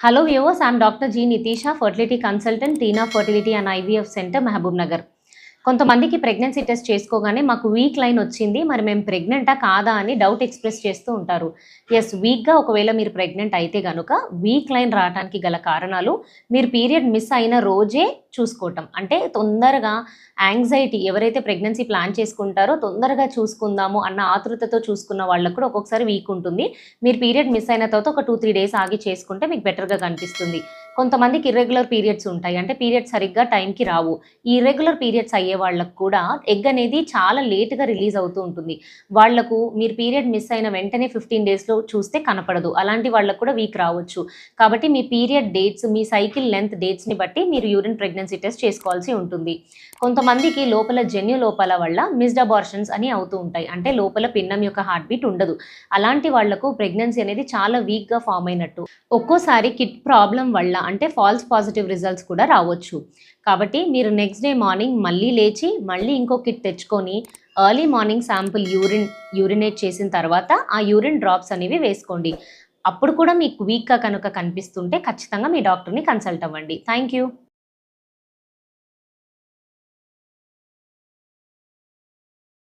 Hello viewers I'm doctor G Nitisha fertility consultant Tina fertility and IVF centre Mahabubnagar కొంతమందికి pregnancy test చేసుకోగానే మాకు week line వచ్చింది మరి మేము ప్రెగ్నెంటా కాదా అని డౌట్ ఎక్స్ప్రెస్ చేస్తూ ఉంటారు. ఎస్ వీక్గా ఒకవేళ మీరు ప్రెగ్నెంట్ అయితే కనుక వీక్ లైన్ రావడానికి గల కారణాలు మీరు పీరియడ్ మిస్ అయిన రోజే చూసుకోవటం. అంటే తొందరగా యాంగ్జైటీ ఎవరైతే ప్రెగ్నెన్సీ ప్లాన్ చేసుకుంటారో తొందరగా చూసుకుందాము అన్న ఆతృతతో చూసుకున్న వాళ్ళకు కూడా ఒక్కొక్కసారి వీక్ ఉంటుంది. మీరు పీరియడ్ మిస్ అయిన తర్వాత ఒక టూ త్రీ డేస్ ఆగి చేసుకుంటే మీకు బెటర్గా కనిపిస్తుంది. కొంతమందికి ఇర్రెగ్యులర్ పీరియడ్స్ ఉంటాయి. అంటే పీరియడ్స్ సరిగ్గా టైంకి రావు. ఈ ఇర్రెగ్యులర్ పీరియడ్స్ అయ్యే వాళ్ళకు కూడా ఎగ్ అనేది చాలా లేట్గా రిలీజ్ అవుతూ ఉంటుంది. వాళ్ళకు మీరు పీరియడ్ మిస్ అయిన వెంటనే ఫిఫ్టీన్ డేస్లో చూస్తే కనపడదు. అలాంటి వాళ్ళకు కూడా వీక్ రావచ్చు. కాబట్టి మీ పీరియడ్ డేట్స్ మీ సైకిల్ లెంత్ డేట్స్ని బట్టి మీరు యూరిన్ ప్రెగ్నెన్సీ టెస్ట్ చేసుకోవాల్సి ఉంటుంది. కొంతమందికి లోపల జన్యు లోపాల వల్ల మిస్డ్ అబార్షన్స్ అని అవుతూ ఉంటాయి. అంటే లోపల పిన్నం యొక్క హార్ట్ బీట్ ఉండదు. అలాంటి వాళ్ళకు ప్రెగ్నెన్సీ అనేది చాలా వీక్గా ఫామ్ అయినట్టు. ఒక్కోసారి కిట్ ప్రాబ్లం వల్ల అంటే ఫాల్స్ పాజిటివ్ రిజల్ట్స్ కూడా రావచ్చు. కాబట్టి మీరు నెక్స్ట్ డే మార్నింగ్ మళ్ళీ లేచి మళ్ళీ ఇంకో కిట్ తెచ్చుకొని early morning sample urine urinate చేసిన తర్వాత ఆ యూరిన్ డ్రాప్స్ అనేవి వేసుకోండి. అప్పుడు కూడా మీకు వీక్గా కనుక కనిపిస్తుంటే ఖచ్చితంగా మీ డాక్టర్ని కన్సల్ట్ అవ్వండి. Thank you